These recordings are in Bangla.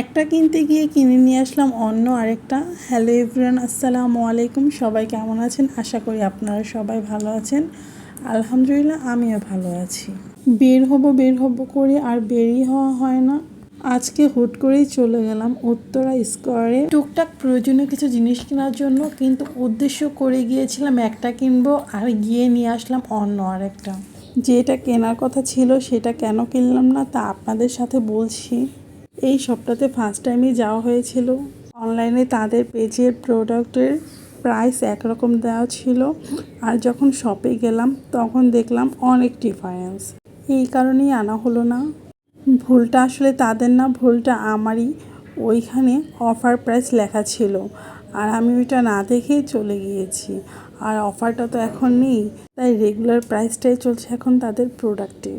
একটা কিনতে গিয়ে কিনে নিয়ে আসলাম অন্য আরেকটা। হ্যালো এভরিয়ান আসসালামু আলাইকুম। সবাই কেমন আছেন? আশা করি আপনারা সবাই ভালো আছেন। আলহামদুলিল্লাহ, আমিও ভালো আছি। বের হব বের হব করে আর বেরই হওয়া হয় না। আজকে হুট করেই চলে গেলাম উত্তরা স্কোয়ারে টুকটাক প্রয়োজনীয় কিছু জিনিস কেনার জন্য কিন্তু উদ্দেশ্য করে গিয়েছিলাম একটা কিনবো আর গিয়ে নিয়ে আসলাম অন্য আরেকটা। যেটা কেনার কথা ছিল সেটা কেন কিনলাম না তা আপনাদের সাথে বলছি। এই সপ্তাহে ফার্স্ট টাইমই যাওয়া হয়েছিল। অনলাইনে তাদের পেজের প্রোডাক্টের প্রাইস একরকম দেওয়া ছিল। আর যখন শপে গেলাম, তখন দেখলাম অনেক ডিফারেন্স এই কারণেই আনা হলো না। ভুলটা আসলে তাদের না, ভুলটা আমারই। ওইখানে অফার প্রাইস লেখা ছিল। আর আমি ওইটা না দেখেই চলে গিয়েছি। আর অফারটা তো এখন নেই, তাই রেগুলার প্রাইসটাই চলছে এখন তাদের প্রোডাক্টে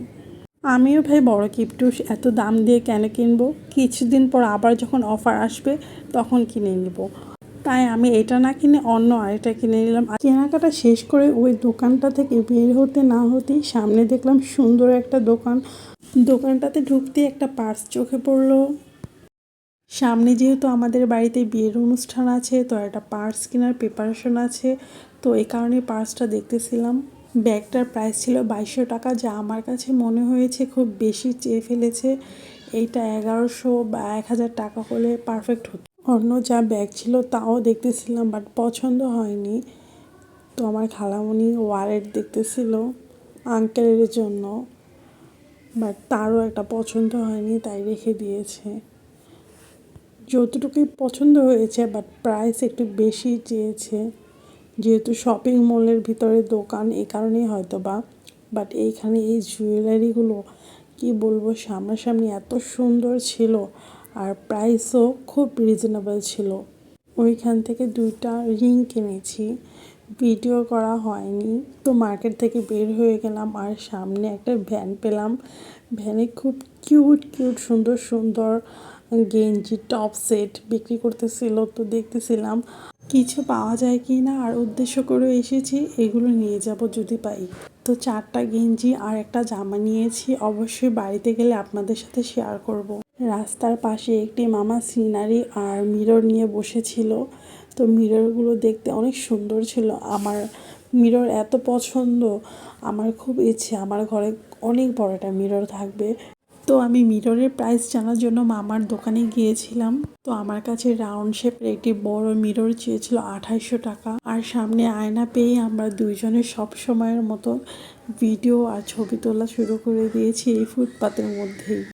আমিও ভাই বড় কিপটুস এত দাম দিয়ে কেন কিনবো? কিছুদিন পর আবার যখন অফার আসবে, তখন কিনে নিব। তাই আমি এটা না কিনে অন্য আরেকটা কিনে নিলাম। কেনাকাটা শেষ করে ওই দোকানটা থেকে বের হতে না হতেই সামনে দেখলাম সুন্দর একটা দোকান। দোকানটাতে ঢুকতে একটা পার্স চোখে পড়ল। সামনে যেহেতু আমাদের বাড়িতে বিয়ের অনুষ্ঠান আছে, তো একটা পার্স কেনার প্রিপারেশন আছে, তো এই কারণে পার্সটা দেখতেছিলাম। ব্যাগটার প্রাইস ছিল বাইশশো টাকা, যা আমার কাছে মনে হয়েছে খুব বেশি চেয়ে ফেলেছে। এইটা এগারোশো বা এক হাজার টাকা হলে পারফেক্ট হতো। অন্য যা ব্যাগ ছিল তাও দেখতেছিলাম বাট পছন্দ হয়নি। তো আমার খালামণি ওয়ালেট দেখতেছিল আঙ্কেলের জন্য বাট তারও একটা পছন্দ হয়নি, তাই রেখে দিয়েছে। যতটুকুই পছন্দ হয়েছে বাট প্রাইস একটু বেশি চেয়েছে। যেহেতু শপিং মলের ভিতরে দোকান এই কারণেই হয়তো বা। বাট এইখানে এই জুয়েলারিগুলো কি বলব, সামনাসামনি এত সুন্দর ছিল। আর প্রাইসও খুব রিজনেবল ছিল। ওইখান থেকে দুইটা রিং কিনেছি। ভিডিও করা হয়নি। তো মার্কেট থেকে বের হয়ে গেলাম আর সামনে একটা ভ্যান পেলাম। ভ্যানে খুব কিউট কিউট সুন্দর সুন্দর গেঞ্জি, টপ সেট বিক্রি করতেছিল, তো দেখতেছিলাম কিছু পাওয়া যায় কি না আর উদ্দেশ্য করে এসেছি, এগুলো নিয়ে যাব যদি পাই। তো চারটা গেঞ্জি আর একটা জামা নিয়েছি, অবশ্যই বাড়িতে গেলে আপনাদের সাথে শেয়ার করব। রাস্তার পাশে একটি মামা সিনারি আর মিরর নিয়ে বসেছিল। তো মিররগুলো দেখতে অনেক সুন্দর ছিল। আমার মিরর এত পছন্দ, আমার খুব ইচ্ছে, আমার ঘরে অনেক বড় একটা মিরর থাকবে। তো আমি মিররের প্রাইস জানার জন্য মামার দোকানে গিয়েছিলাম। তো আমার কাছে রাউন্ড শেপের একটি বড় মিরর চেয়েছিল আঠাইশো টাকা। আর সামনে আয়না পেয়ে আমরা দুইজনে সব সময়ের মতো ভিডিও আর ছবি তোলা শুরু করে দিয়েছি এই ফুটপাতের মধ্যেই।